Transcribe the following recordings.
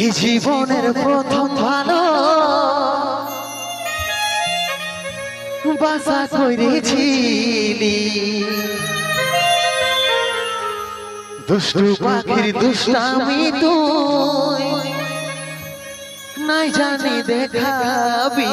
এই জীবনের প্রথম ভালো বাসা করেছিলি। দুষ্টু পাখির দুষ্টামি তুই নাই জানি দেখাবি।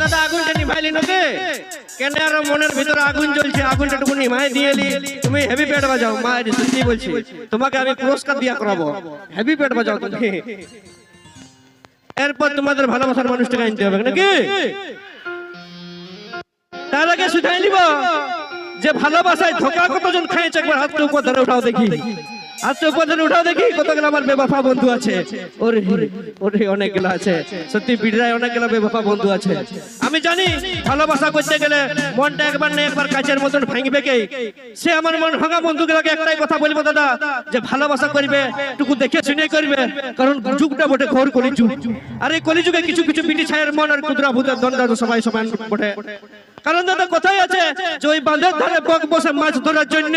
দাদা, আগুনটা নিভাইলি কেন আর মনের ভিতরে আগুন জ্বলছে? আগুনটা টুকু নিভাই দিয়েলি তুমি হেভি পেট বাজাও। মা সত্যি বলছি, তোমাকে আমি পুরস্কার দিয়া করাবো। হেভি পেট বাজাও তুমি। এরপর তোমাদের ভালোবাসার মানুষটাকে আনতে হবে, নাকি? তার শুধাই নিব যে ভালোবাসায় ধোকা কতজন খাইছে একবার হাত উপর ধরে উঠাও দেখি। দেখি বন্ধু আছে। সত্যি অনেকগুলো আমি জানি ভালোবাসা করতে গেলে মনটা একবার না একবার কাচের মতন ভাঙবে কে? সে আমার মন ভাঙা বন্ধুগুলোকে একটাই কথা বলব, দাদা, যে ভালোবাসা করবে, টুকু দেখে শুনে করবে। কারণ যুগটা বটে ঘোর কলিযুগ। আর এই কলিযুগে কিছু কিছু বিটি ছায়ের মন আর কুদরা ভূতের দ্বন্দ্ব সবাই সমান বটে। কারণ দাদা, কোথায় আছে? যে ওই বাঁধের ধারে বক বসে মাছ ধরার জন্য।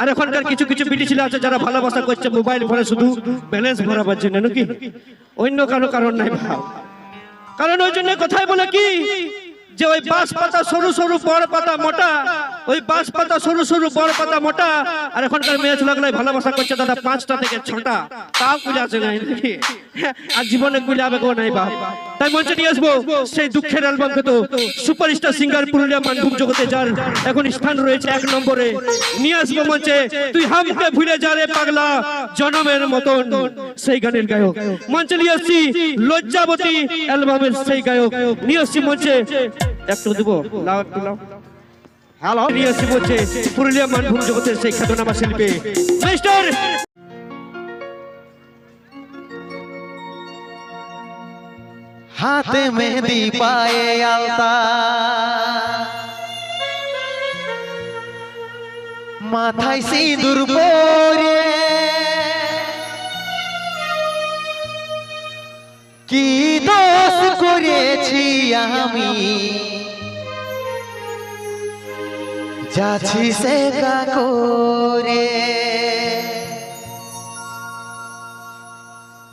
আর এখনকার কিছু কিছু বিটি ছেলে আছে যারা ভালোবাসা করছে, মোবাইল ফোনে শুধু ব্যালেন্স ভরাবার জন্য, নাকি? অন্য কারও কারণ নাই ভাব কারণ ওই জন্য কোথায় বলে কি? যে ওই বাঁশ পাতা সরু সরু বড় পাতা মোটা ওই বাঁশ পাতা সরু সরু, বড় পাতা মোটা। আর এখনকার মেয়ে ছেলেগুলো ভালোবাসা করছে দাদা, পাঁচটা থেকে ছটা। তাও কুলে আছে নাই? আর জীবনে কুলে আবে কেউ নাই বাপ। তাই মঞ্চে নিয়ে আসব সেই দুঃখের অ্যালবাম তো সুপারস্টার সিঙ্গার পুরুলিয়া মানভূম জগতে যার এখন স্থান রয়েছে এক নম্বরে। নিয়ে আসব মঞ্চে, তুই হামকে ভুলে যা রে পাগলা, জনমের মতন। সেই গানের গায়ক। মঞ্চে নিয়ে আসছি লজ্জাবতী অ্যালবামের সেই গায়ক। নিয়ে আসছি মঞ্চে। একটু দিব, লাও একটু, লাও। মঞ্চে পুরুলিয়া মানভূম জগতের সেই খ্যাতনামা শিল্পী। হাতে মেহেদি পায়ে আলতা। মাথায় সিঁদুর পরে। কি দোষ করেছি আমি? जाछी से काकोरे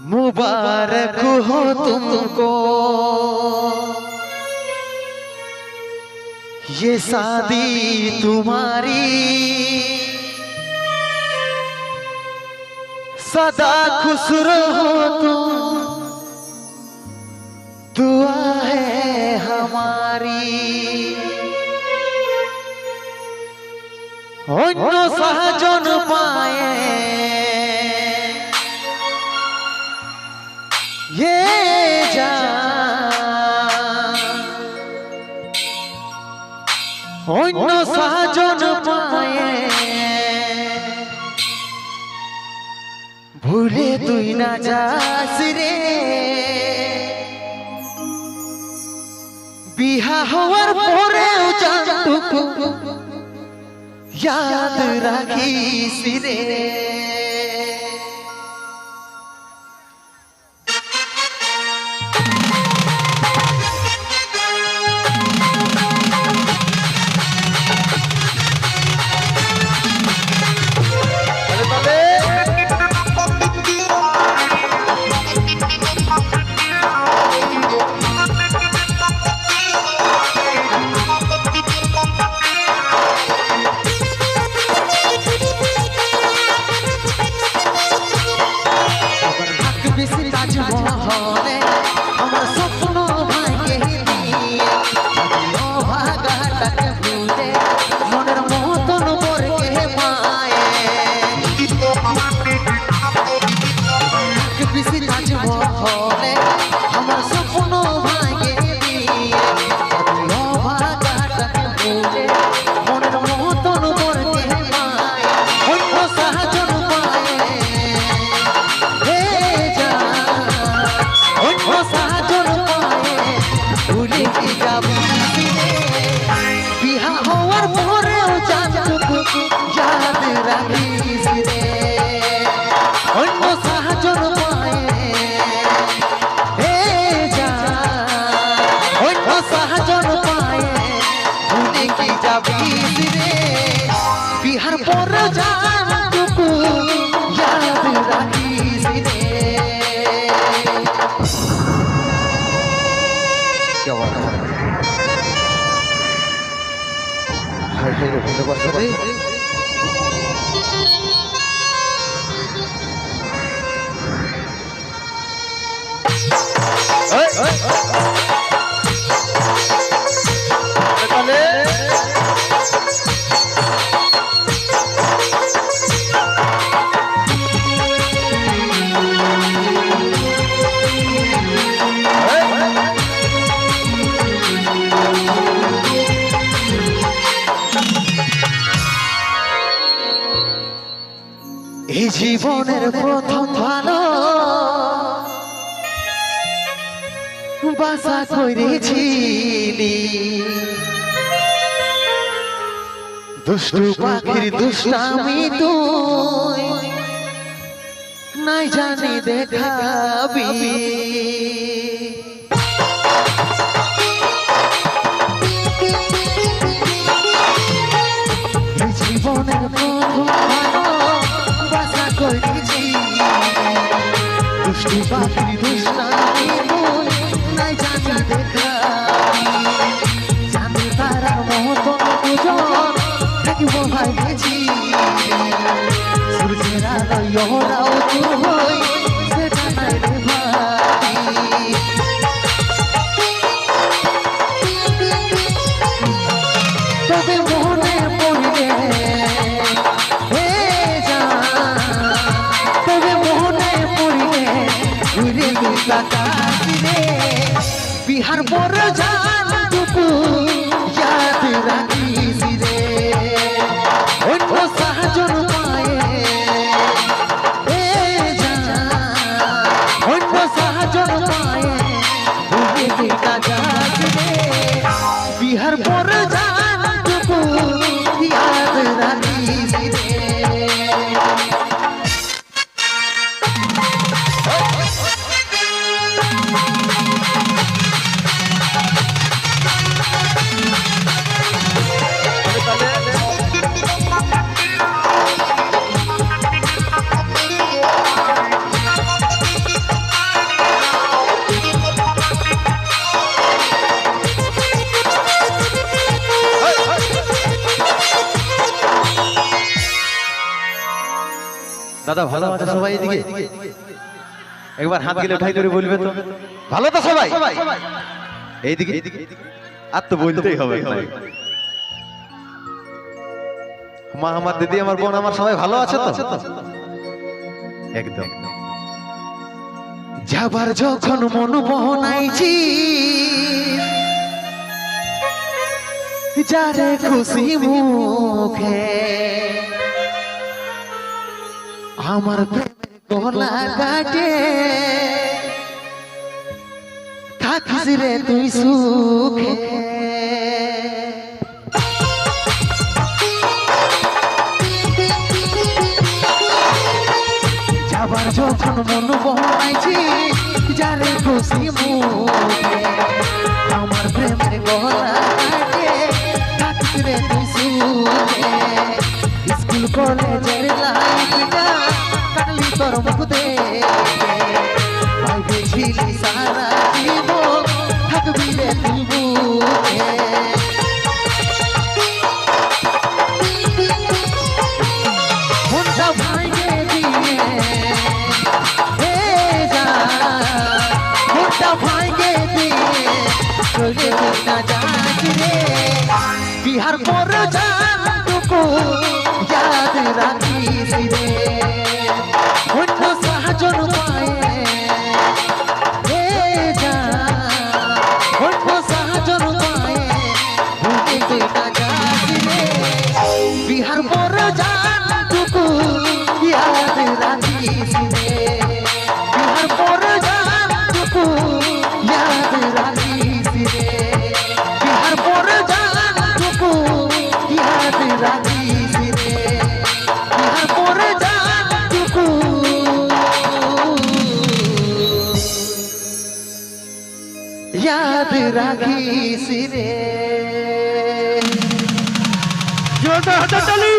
मुबारक हो तुमको। ये शादी तुम्हारी। सदा खुश रहो तुम। পায়ে ये অন্য সাহায্য পায়ে ভুলে তুই না যাস রে বিহা হওয়ার পরেও জানটুকু याद রাখিস রে পরেও জানটুকু ইয়াদ রাখিস জীবনের প্রথম ভালো বাসা করেছিলি। দুষ্টু পাখির দুষ্টামি তুই নাই জানি দেখাবি। ওরাও দূর হই সেটা নাই রে তবে মনে বিহার বড় জানটুকু দাদা ভালো আছে সবাই এদিকে? একবার হাত গেলে উঠাই ধরে বলবে তো। ভালো তো সবাই? এইদিকে? আর তো বলতেই হবে মা আমার দিদি আমার বোন আমার সবাই ভালো আছে তো? একদম। যাবার যখন মন বহনাইছি যারে খুশি মুখে আমার প্রেমের গলা কাটে। থাকিস রে তুই সুখে। যাবার যখন মন বহাইছি, যারে খুশি মুখে। আমার প্রেমের গলা কাটে, থাকিস রে তুই সুখে। স্কুল কলেজের মনটা ভাঙে দিয়ে হে জান মনটা ভাঙে দিয়ে চলে না যাস রে বিহার পর জানটুকু ইয়াদ রাখিস রে জোরদার হাতে তালি